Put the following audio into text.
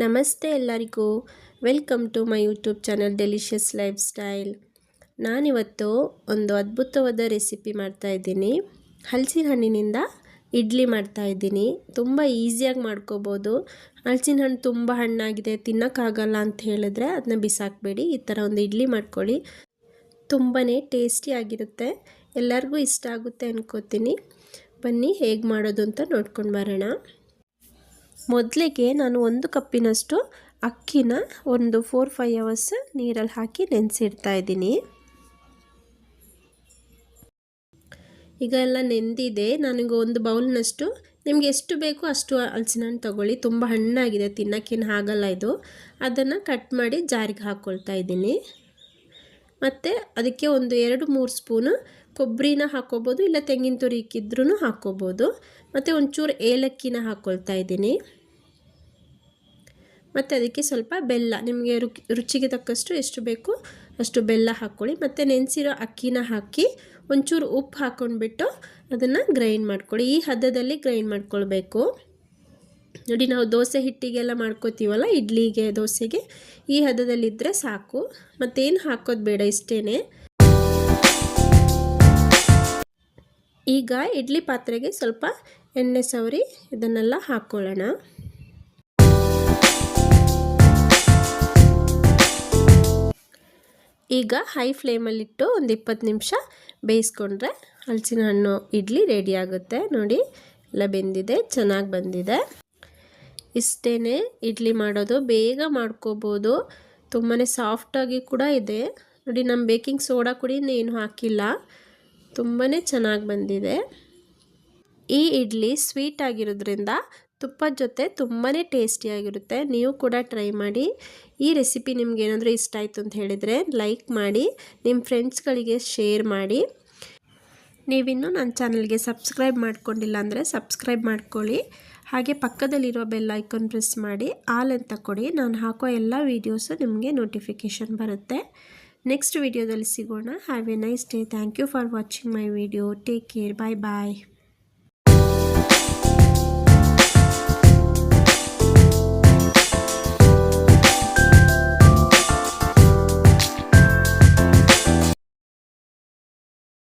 ನಮಸ್ತೆ ಎಲ್ಲರಿಗೂ. Welcome to my YouTube channel delicious lifestyle. ನಾನಿವತ್ತು ಒಂದು ಅದ್ಭುತವಾದ ರೆಸಿಪಿ ಮಾಡ್ತಾಯಿದ್ದೀನಿ ಹಲಸಿನ ಹಣ್ಣಿನಿಂದ ಇಡ್ಲಿ ಮಾಡ್ತಾಯಿದ್ದೀನಿ ತುಂಬ ಈಸಿಯಾಗಿ ಮಾಡ್ಕೋಬೋದು. ಹಲಸಿನ ಹಣ್ಣು ತುಂಬ ಹಣ್ಣಾಗಿದೆ, ತಿನ್ನೋಕ್ಕಾಗಲ್ಲ ಅಂತ ಹೇಳಿದ್ರೆ ಅದನ್ನ ಬಿಸಾಕಬೇಡಿ. ಈ ಥರ ಒಂದು ಇಡ್ಲಿ ಮಾಡ್ಕೊಳ್ಳಿ. ತುಂಬಾ ಟೇಸ್ಟಿಯಾಗಿರುತ್ತೆ ಎಲ್ಲರಿಗೂ ಇಷ್ಟ ಆಗುತ್ತೆ ಅನ್ಕೋತೀನಿ. ಬನ್ನಿ ಹೇಗೆ ಮಾಡೋದು ಅಂತ ನೋಡ್ಕೊಂಡು ಬರೋಣ. ಮೊದಲಿಗೆ ನಾನು ಒಂದು ಕಪ್ಪಿನಷ್ಟು ಅಕ್ಕಿನ ಒಂದು ಫೋರ್ ಫೈವ್ ಅವರ್ಸ್ ನೀರಲ್ಲಿ ಹಾಕಿ ನೆನೆಸಿಡ್ತಾ ಇದ್ದೀನಿ. ಈಗ ಎಲ್ಲ ನೆಂದಿದೆ. ನನಗೆ ಒಂದು ಬೌಲ್ನಷ್ಟು, ನಿಮಗೆ ಎಷ್ಟು ಬೇಕೋ ಅಷ್ಟು ಹಲಸಿನ ಹಣ್ಣು ತೊಗೊಳ್ಳಿ. ತುಂಬ ಹಣ್ಣಾಗಿದೆ, ತಿನ್ನೋಕ್ಕೇನು ಆಗಲ್ಲ ಇದು. ಅದನ್ನು ಕಟ್ ಮಾಡಿ ಜಾರಿಗೆ ಹಾಕ್ಕೊಳ್ತಾ ಇದ್ದೀನಿ. ಮತ್ತು ಅದಕ್ಕೆ ಒಂದು ಎರಡು ಮೂರು ಸ್ಪೂನು ಕೊಬ್ಬರಿನ ಹಾಕ್ಕೋಬೋದು, ಇಲ್ಲ ತೆಂಗಿನ ತುರಿ ಇಕ್ಕಿದ್ರೂ ಹಾಕ್ಕೋಬೋದು. ಮತ್ತು ಒಂಚೂರು ಏಲಕ್ಕಿನ ಹಾಕ್ಕೊಳ್ತಾ ಇದ್ದೀನಿ. ಮತ್ತು ಅದಕ್ಕೆ ಸ್ವಲ್ಪ ಬೆಲ್ಲ, ನಿಮಗೆ ರುಚಿಗೆ ತಕ್ಕಷ್ಟು ಎಷ್ಟು ಬೇಕು ಅಷ್ಟು ಬೆಲ್ಲ ಹಾಕ್ಕೊಳ್ಳಿ. ಮತ್ತು ನೆನೆಸಿರೋ ಅಕ್ಕಿನ ಹಾಕಿ ಒಂಚೂರು ಉಪ್ಪು ಹಾಕ್ಕೊಂಡ್ಬಿಟ್ಟು ಅದನ್ನು ಗ್ರೈಂಡ್ ಮಾಡ್ಕೊಳ್ಳಿ. ಈ ಹದದಲ್ಲಿ ಗ್ರೈಂಡ್ ಮಾಡ್ಕೊಳ್ಬೇಕು. ನೋಡಿ ನಾವು ದೋಸೆ ಹಿಟ್ಟಿಗೆಲ್ಲ ಮಾಡ್ಕೋತೀವಲ್ಲ, ಇಡ್ಲಿಗೆ, ದೋಸೆಗೆ, ಈ ಹದದಲ್ಲಿದ್ದರೆ ಸಾಕು. ಮತ್ತೇನು ಹಾಕೋದು ಬೇಡ ಇಷ್ಟೇ ಈಗ ಇಡ್ಲಿ ಪಾತ್ರೆಗೆ ಸ್ವಲ್ಪ ಎಣ್ಣೆ ಸವರಿ, ಇದನ್ನೆಲ್ಲ ಹಾಕ್ಕೊಳ್ಳೋಣ ಈಗ ಹೈ ಫ್ಲೇಮಲ್ಲಿಟ್ಟು ಒಂದು ಇಪ್ಪತ್ತು ನಿಮಿಷ ಬೇಯಿಸ್ಕೊಂಡ್ರೆ ಹಲಸಿನ ಹಣ್ಣು, ಇಡ್ಲಿ ರೆಡಿ ಆಗುತ್ತೆ. ನೋಡಿ, ಎಲ್ಲ ಬೆಂದಿದೆ, ಚೆನ್ನಾಗಿ ಬಂದಿದೆ. ಇಷ್ಟೇ ಇಡ್ಲಿ ಮಾಡೋದು, ಬೇಗ ಮಾಡ್ಕೋಬೋದು. ತುಂಬಾ ಸಾಫ್ಟಾಗಿ ಕೂಡ ಇದೆ. ನೋಡಿ ನಮ್ಮ ಬೇಕಿಂಗ್ ಸೋಡಾ ಕೂಡ ಏನು ಹಾಕಿಲ್ಲ. ತುಂಬಾ ಚೆನ್ನಾಗಿ ಬಂದಿದೆ. ಈ ಇಡ್ಲಿ ಸ್ವೀಟ್ ಆಗಿರೋದ್ರಿಂದ ತುಪ್ಪದ ಜೊತೆ ತುಂಬಾ ಟೇಸ್ಟಿಯಾಗಿರುತ್ತೆ ನೀವು ಕೂಡ ಟ್ರೈ ಮಾಡಿ. ಈ ರೆಸಿಪಿ ನಿಮ್ಗೆ ಏನಾದರೂ ಇಷ್ಟ ಆಯಿತು ಅಂತ ಹೇಳಿದರೆ ಲೈಕ್ ಮಾಡಿ. ನಿಮ್ಮ ಫ್ರೆಂಡ್ಸ್ಗಳಿಗೆ ಶೇರ್ ಮಾಡಿ. ನೀವಿನ್ನೂ ನನ್ನ ಚಾನಲ್ಗೆ ಸಬ್ಸ್ಕ್ರೈಬ್ ಮಾಡ್ಕೊಂಡಿಲ್ಲ ಅಂದರೆ ಸಬ್ಸ್ಕ್ರೈಬ್ ಮಾಡ್ಕೊಳ್ಳಿ. ಹಾಗೆ ಪಕ್ಕದಲ್ಲಿರೋ ಬೆಲ್ ಐಕಾನ್ ಪ್ರೆಸ್ ಮಾಡಿ ಆಲ್ ಅಂತ ಕೊಡಿ. ನಾನು ಹಾಕೋ ಎಲ್ಲ ವೀಡಿಯೋಸು ನಿಮಗೆ ನೋಟಿಫಿಕೇಷನ್ ಬರುತ್ತೆ. ನೆಕ್ಸ್ಟ್ ವಿಡಿಯೋದಲ್ಲಿ ಸಿಗೋಣ. Have a nice day thank you for watching my video take care bye bye